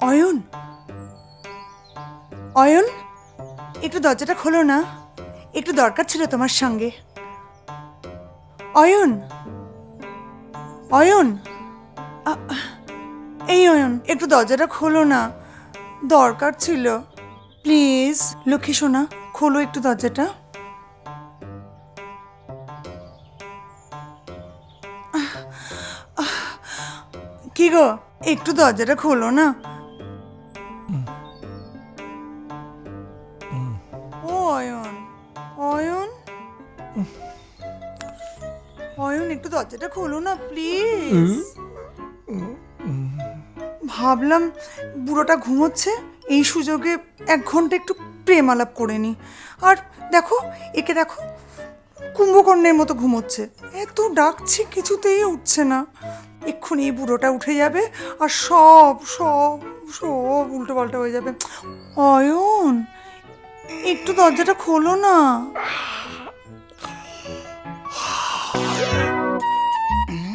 অয়ন? অয়ন? একটু দরজাটা খোলো না। একটু দরকার ছিল তোমার সঙ্গে। অয়ন? অয়ন? এই অয়ন, একটু দরজাটা খোলো না। দরকার ছিল। প্লিজ, লক্ষ্মী সোনা, খোলো একটু দরজাটা। কি গো, একটু দরজাটা খোলো না। অয়ন অয়ন। অয়ন, একটু দরজাটা খোলো না, প্লিজ। ভাবলাম বুড়োটা ঘুমোচ্ছে, এই সুযোগে এক ঘণ্টা একটু প্রেম আলাপ করে নি। আর দেখো, একে দেখো, কুম্ভকর্ণের মতো ঘুমোচ্ছে। এত ডাকছি, কিছুতেই উঠছে না। এক্ষুনি এই বুড়োটা উঠে যাবে আর সব সব সব উল্টো পাল্টা হয়ে যাবে। অয়ন, একটু দরজাটা খোলো না।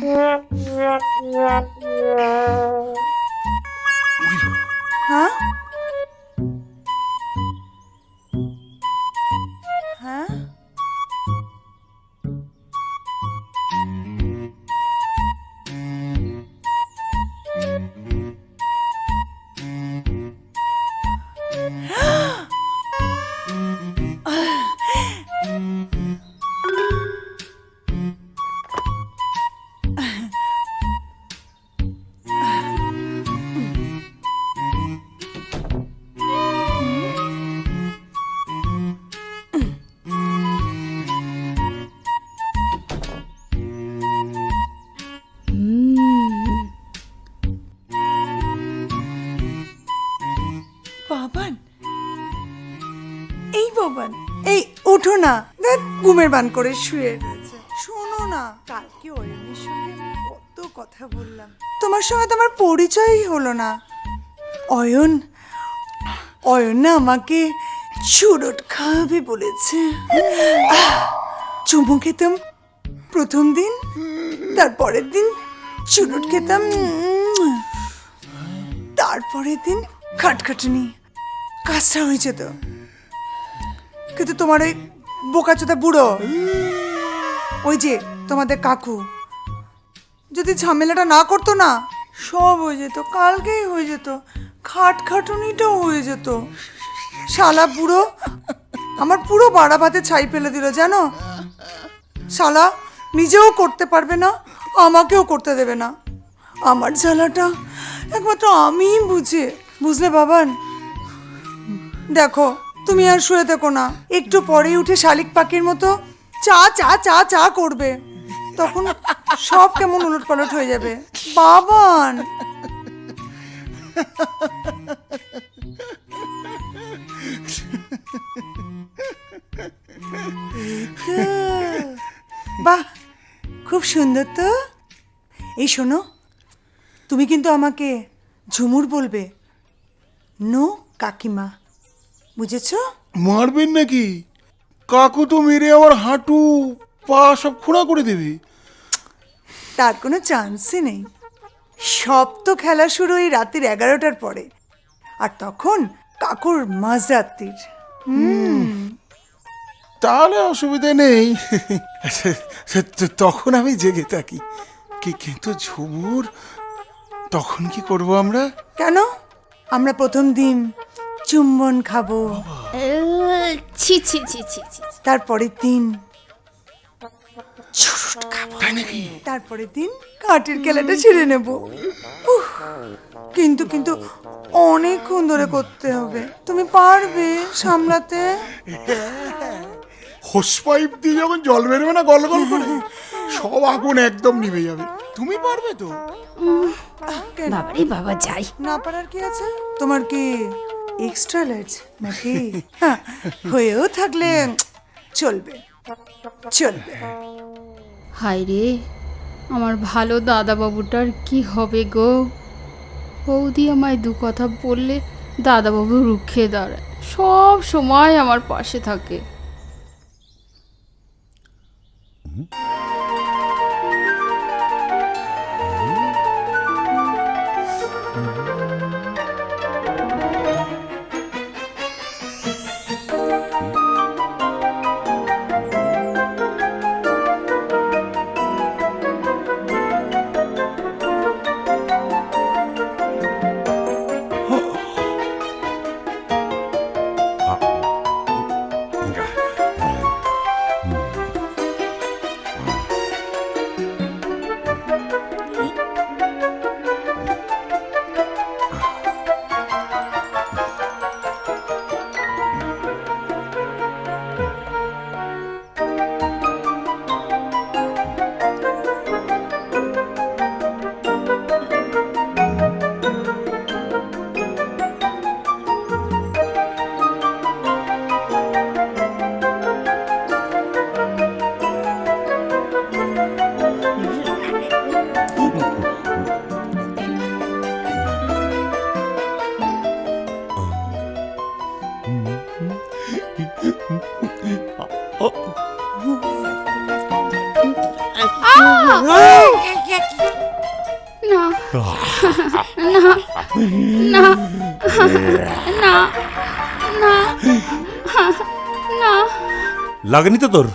হ্যাঁ হ্যাঁ বান করে শুয়ে রয়েছে। শোনো না, কালকে অয়নের সঙ্গে কত কথা বললাম। তোমার সঙ্গে তো আমার পরিচয়ই হলো না। অয়ন অয়ন না আমাকে চুরট খাওয়াবে বলেছে। চুমু খেতাম প্রথম দিন, তারপরের দিন চুরট খেতাম, তারপরের দিন খাটখাটনি। কাজটা হয়েছে তো কিন্তু তোমার ওই বোকাচোদা বুড়ো। ওই যে তোমাদের কাকু। যদি ঝামেলাটা না করতো না, সব হয়ে যেত, কালকেই হয়ে যেত, খাট খাটুনিটাও হয়ে যেত। শালা বুড়ো, আমার পুরো বাড়া ভাতে ছাই ফেলে দিল, জানো? শালা, নিজেও করতে পারবে না, আমাকেও করতে দেবে না। আমার জ্বালাটা একমাত্র আমিই বুঝে বুঝলে বাবান? দেখো তুমি আর শুয়ে থেকো না। একটু পরেই উঠে শালিক পাখির মতো চা চা চা চা করবে। তখন সব কেমন উলট পালট হয়ে যাবে। বাবান! বাহ! খুব সুন্দর তো। এই শোনো, তুমি কিন্তু আমাকে ঝুমুর বলবে। নো কাকিমা। বুঝেছ? মারবেন নাকি? কাকু তো মেরে আমার হাঁটু পা সব খোঁড়া করে দেবে। তার কোনো চান্সই নেই। সব তো খেলা শুরু ওই রাত্রির এগারোটার পরে। আর তখন কাকুর মাঝরাত্রির। তাহলে অসুবিধে নেই। তখন আমি জেগে থাকি। কি কিন্তু ঝুমুর তখন কি করব আমরা? কেন? আমরা প্রথম দিন চুম্বন খাব। ছি ছি ছি ছি ছি তারপরের দিন তারপরের দিন কাঠের কেলাটা ছিঁড়ে নেব। উফ, কিন্তু কিন্তু অনেকক্ষণ ধরে করতে হবে। তুমি পারবে সামলাতে। হোস পাইপ দিয়ে যখন জল বেরোবে না গল গল করে সব আগুন একদম নিভে যাবে। তুমি পারবে তো? কেন? বাবারে বাবা যাই। না পারার কি আছে? তোমার কি এক্সট্রা লার্জ নাকি? হ্যাঁ, হয়েও থাকলে চলবে চলবে। হায় রে আমার ভালো দাদাবাবুটার কি হবে গো? বৌদি আমায় দু কথা বললে দাদাবাবু রুখে দাঁড়ায় সব সময় আমার পাশে থাকে। না না না না লাগেনি তো তোর?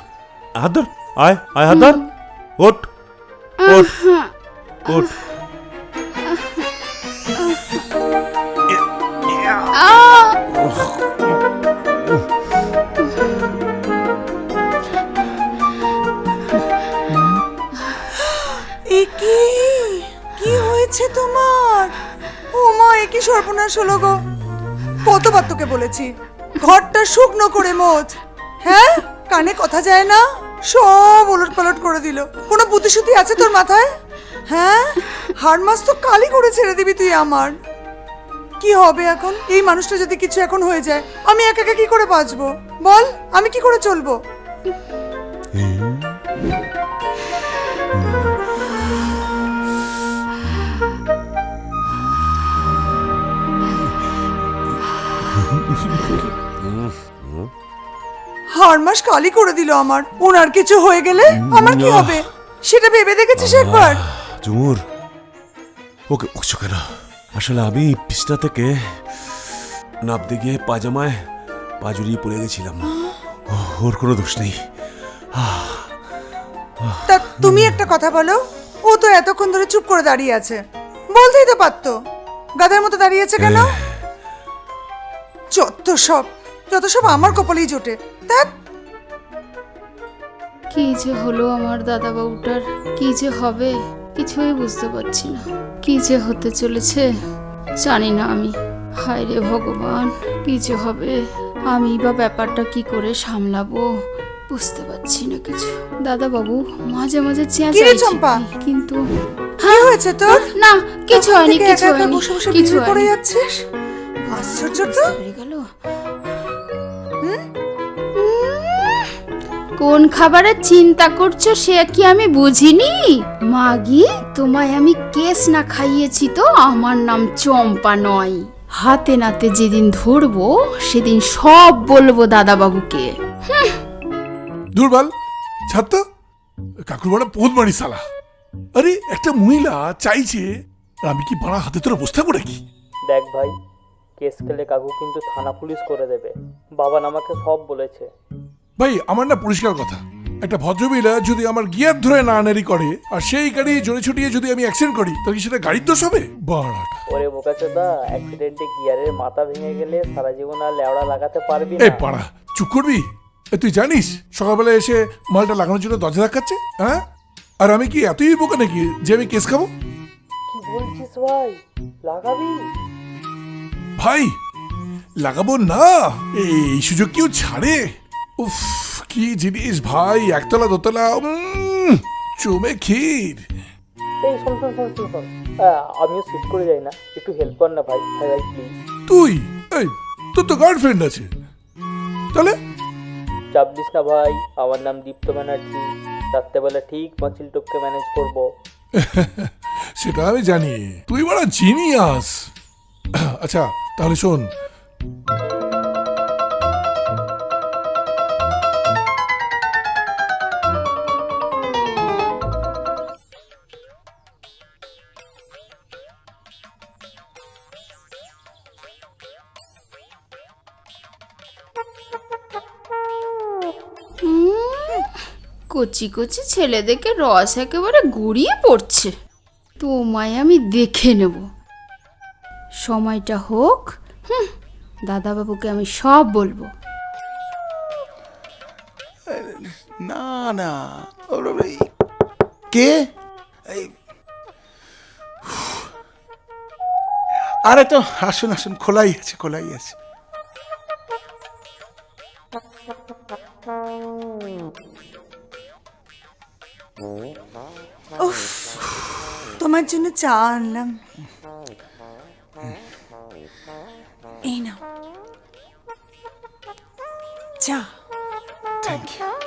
হাত ধর, আয় আয় হাত ধর। ওঠ ওঠ ওঠ। হয়েছে তোমার? ও মা, এ কি সর্বনাশ হলো গো। কতবার তোকে বলেছি, ঘরটা শুকনো করে মোচ হ্যাঁ? কানে কথা যায় না? সব উলট পালট করে দিল। কোনো বুদ্ধিশুদ্ধি আছে তোর মাথায়? হ্যাঁ? হাড় মাস তো কালি করে ছেড়ে দিবি তুই আমার। কি হবে এখন? এই মানুষটা যদি কিছু এখন হয়ে যায়, আমি একা একা কি করে বাঁচবো? বল, আমি কি করে চলবো? হাড় মাস কালি করে দিল আমার। ওনার কিছু হয়ে গেলে আমার কি হবে? সেটা ভেবে দেখেছিস একবার? ঝুমুর ওকে উঠছো কেন? আসলে আমি পিসটা থেকে নামতে গিয়ে পাজামায় পা জড়িয়ে পড়ে গেছিলাম। ওর কোনো দোষ নেই। তা তুমি একটা কথা বলো ও তো এতক্ষণ ধরে চুপ করে দাঁড়িয়ে আছে। বলতেই তো পারতো। গাধার মতো দাঁড়িয়ে আছে কেন? যত সব যত সব আমার কপালেই জোটে। ধ্যাৎ, কি যে হলো আমার দাদাবাবুটার? কি যে হবে? কিছুই বুঝতে পারছি না। কি যে হতে চলেছে? জানি না আমি। হায় রে ভগবান কি যে হবে? আমি বা ব্যাপারটা কি করে সামলাবো? বুঝতে পারছি না কিছু। দাদাবাবু মাঝে মাঝে চেঁচাই চম্পা? কিন্তু কি হয়েছে তোর? না কিছু হয়নি থেকে কিছু একা একা হয়নি বসে বসে কিছু বিড়বিড় করে হয়নি। যাচ্ছিস? আশ্চর্য তো। হয়ে কোন খাবারের চিন্তা করছ সে কি আমি বুঝিনি? মাগি তোমায় আমি কেস না খাইয়েছি তো আমার নাম চম্পা নয়। হাতে নাতে যেদিন ধরবো সেদিন সব বলব দাদাবাবুকে। দুর্বল তো। কাকুর বড় পোত মারি সালা আরে একটা মহিলা চাইছে আর আমি কি বাড়া হাতে তোরা বসতে পারে কি? দেখ ভাই কেস খেলে কাকু কিন্তু থানা পুলিশ করে দেবে। বাবান আমাকে সব বলেছে। ভাই আমার না পরিষ্কার কথা। একটা ভদ্রমহিলা যদি আমার গিয়ার ধরে না নাড়ানাড়ি করে আর সেই গাড়ি জোরে ছুটিয়ে যদি আমি অ্যাক্সিডেন্ট করি তাহলে কি সেটা গাড়ির দোষ হবে? বাড়াটা ওরে বোকাচোদা অ্যাক্সিডেন্টে গিয়ারের মাথা ভেঙে গেলে সারা জীবন আর লেওড়া লাগাতে পারবি না। এই পাড়া চুপ করবি? এ, তুই জানিস সকালবেলা এসে মালটা লাগানোর জন্য দরজা ধাক্কাচ্ছে? হ্যাঁ? আর আমি কি এতই বোকা নাকি যে আমি কেস খাব? কি বলছিস ভাই? লাগাবি? ভাই লাগাবো না। এই সুযোগ কেউ ছাড়ে। উফ কি জিনিস ভাই একতলা দোতলা চমে ক্ষীর। এই শোন শোন শোন শোন শোন। আমিও সিট করে যাই না। একটু হেল্প কর না ভাই ভাই ভাই প্লিজ তুই এই তোর তো গার্লফ্রেন্ড আছে। তাহলে? চাপ দিস না ভাই আমার নাম দীপ্ত ব্যানার্জি। রাত্রেবেলা ঠিক পাঁচিল টপকে ম্যানেজ করব। সেটা আমি জানি। তুই বড় জিনিয়াস আচ্ছা তাহলে শোন কচি কচি ছেলেদেরকে রস একেবারে গড়িয়ে পড়ছে। তোমায় আমি দেখে নেব। সময়টা হোক, হুম, দাদাবাবুকে আমি সব বলব। না না কে? আরে তো, আসুন আসুন, খোলাই আছে খোলাই আছে। তোমার জন্য চা আনলাম। এই নাও। চা। থ্যাংক ইউ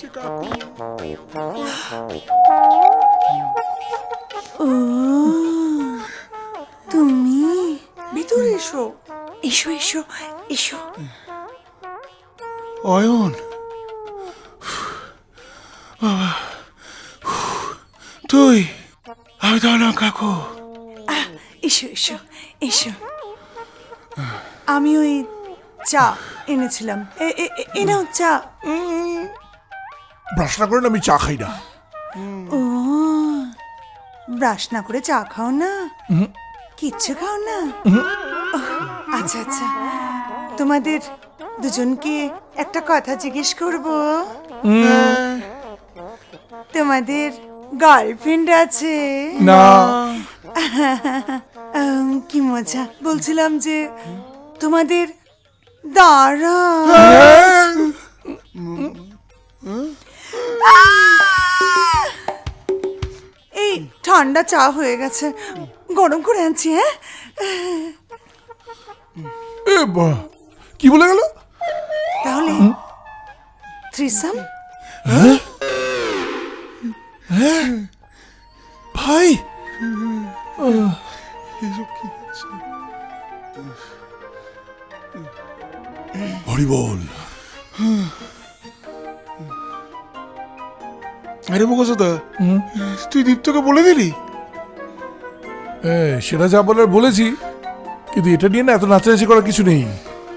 ও তুমি? ভিতরে এসো। এসো এসো এসো। অয়ন। বাবা, তুই। আমি তো না কাকু। আহ, এসো এসো এসো। আমি ওই চা এনেছিলাম। এ- এ- এ- এ নাও চা। ব্রাশ না করে আমি চা খাই না। ও ব্রাশ না করে চা খাও না? কিচ্ছু খাও না? আচ্ছা আচ্ছা। তোমাদের দুজনকে একটা কথা জিজ্ঞেস করব। তোমাদের গার্লফ্রেন্ড আছে? না। কি মজা। বলছিলাম যে তোমাদের দাঁড়া। এই ঠান্ডা চা হয়ে গেছে। গরম করে আনছি হ্যাঁ? এ বা, কি বলে গেল? তাহলে থ্রিসাম ভাই! হরি বল আরে বকসদা তুই দীপ্তকে বলে দিলি? হ্যাঁ সেটা যা বলার বলেছি কিন্তু এটা নিয়ে না এত নাচানাচি করার কিছু নেই।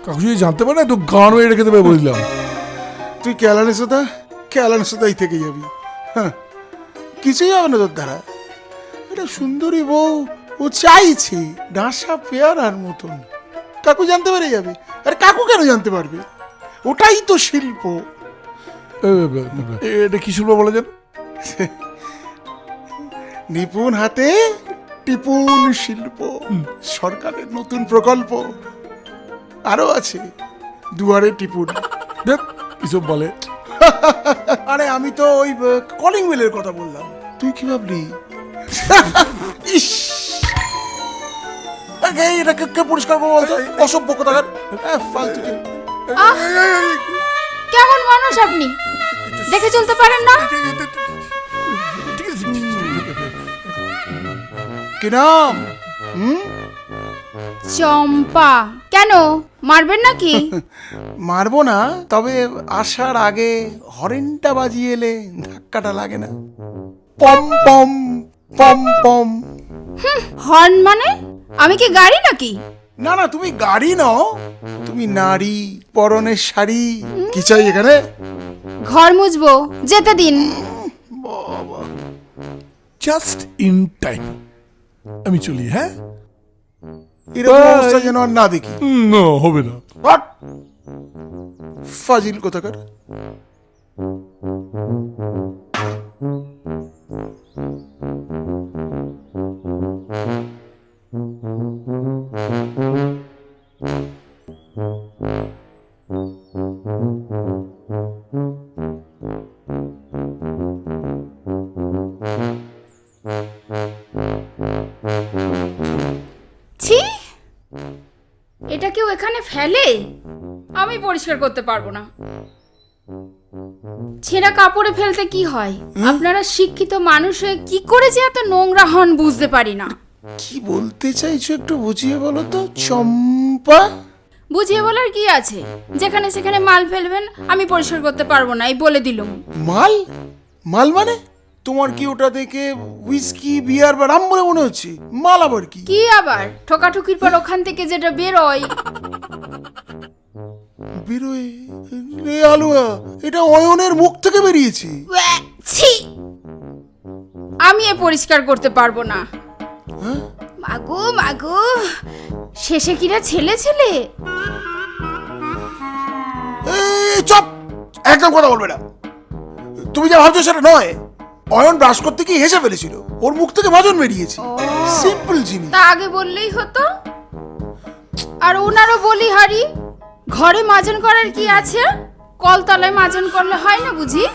কাকু যদি জানতে পারে না তো গান মেরে রেখে দেবে বললাম তুই ক্যালানে সোদা ক্যালানে সোদাই থেকে যাবি। হ্যাঁ কিছুই হবে না তোর দ্বারা। এটা সুন্দরী বউ ও চাইছে ডাঁসা পেয়ারার মতন। কাকু জানতে পেরে যাবে। আর কাকু কেন জানতে পারবে? ওটাই তো শিল্প। এটা কি শুনব বলে যান? নিপুণ হাতে টিপুন শিল্প সরকারের নতুন প্রকল্প আরও আছে দুয়ারে টিপুন বলে আরে আমি তো ওই কলিং বেলের কথা বললাম তুই কি ভাবলি ইস এটা কে- পরিষ্কার করব বলতো অসভ্য কোথাকার আহ, ফালতু কেমন মানুষ আপনি দেখে চলতে পারেন না কি নাম? হুম? চম্পা। কেন? মারবেন নাকি? মারবো না তবে আসার আগে হরেনটা বাজিয়ে এলে ধাক্কাটা লাগে না। পম পম পম পম। হর্ন মানে? আমি কি গাড়ি নাকি? না না তুমি গাড়ি নও তুমি নারী পরনের শাড়ি কি চাই এখানে? ঘর মুছবো যেতে দিন। বাবা। জাস্ট ইন টাইম আমি চলি হ্যাঁ এরকম Bye. অবস্থা যেন আর না দেখি না হবে না হট! ফাজিল কোথাকার ছি এখানে ফেলে? আমি পরিষ্কার করতে পারব না। ছেঁড়া কাপড়ে ফেলতে কি হয়? আপনারা শিক্ষিত মানুষ হয়ে কি করে যে এত নোংরা হন বুঝতে পারি না। কি বলতে চাইছো একটু বুঝিয়ে বলো তো চম্পা? বুঝিয়ে বলার কি আছে? যেখানে সেখানে মাল ফেলবেন আমি পরিষ্কার করতে পারব না এই বলে দিলুম। মাল? মাল মানে? তোমার কি ওটা দেখে উইস্কি বিয়ার বা রাম বলে মনে হচ্ছে? মাল আবার কি? কি আবার? ঠোকাঠুকির পর ওখান থেকে যেটা বেরোয়। বেরোয় রে আলুয়া এটা অয়নের মুখ থেকে বেরিয়েছে। ছি! আমি এ পরিষ্কার করতে পারব না। হ্যাঁ? মাগো মাগো শেষে কিনা ছেলে ছেলে? এই চপ! একদম কথা বলবে না। তুমি যা ভাবছ সেটা নয়। অয়ন ব্রাশ করতে গিয়ে হেসে ফেলেছিল। ওর মুখ থেকে মাজন বেরিয়েছে। সিম্পল জিনিস। তা আগে বললেই হতো? আর ওনারও বলি হারি ঘরে মাজন করার কি আছে? কলতলায় মাজন করলে হয় না বুঝি?